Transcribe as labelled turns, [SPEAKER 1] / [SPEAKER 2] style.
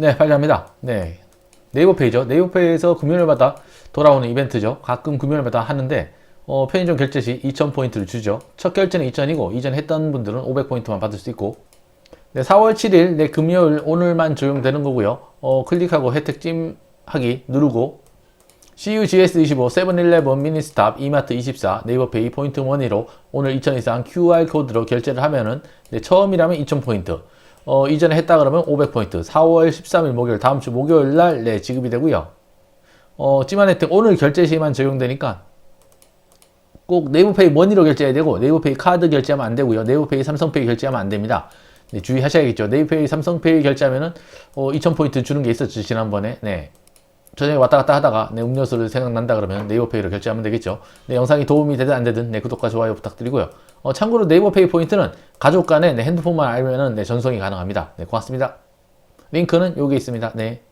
[SPEAKER 1] 네, 발표합니다. 네. 네이버 페이죠. 네이버 페이에서 금요일마다 돌아오는 이벤트죠. 가끔 금요일마다 하는데, 어, 편의점 결제 시 2,000포인트를 주죠. 첫 결제는 2,000이고, 이전 했던 분들은 500포인트만 받을 수 있고, 네, 4월 7일, 네, 금요일, 오늘만 적용되는 거고요. 어, 클릭하고 혜택 찜하기 누르고, CUGS25, 세븐일레븐, 미니스탑, 이마트 24, 네이버페이, 포인트 머니로 오늘 2,000 이상 QR코드로 결제를 하면은 네, 처음이라면 2,000포인트, 어, 이전에 했다 그러면 500포인트, 4월 13일 목요일, 다음 주 목요일 날 네, 지급이 되고요. 어, 찜한 혜택 오늘 결제 시만 적용되니까 꼭 네이버페이 머니로 결제해야 되고 네이버페이 카드 결제하면 안 되고요. 네이버페이 삼성페이 결제하면 안 됩니다. 네, 주의하셔야겠죠. 네이버페이 삼성페이 결제하면은 어, 2,000포인트 주는 게 있었죠. 지난번에. 네. 저녁에 왔다 갔다 하다가 내 음료수를 생각난다 그러면 네이버페이로 결제하면 되겠죠. 네, 영상이 도움이 되든 안 되든 네, 구독과 좋아요 부탁드리고요. 어, 참고로 네이버 페이 포인트는 가족 간에 내 핸드폰만 알면은 네, 전송이 가능합니다. 네, 고맙습니다. 링크는 여기 있습니다. 네.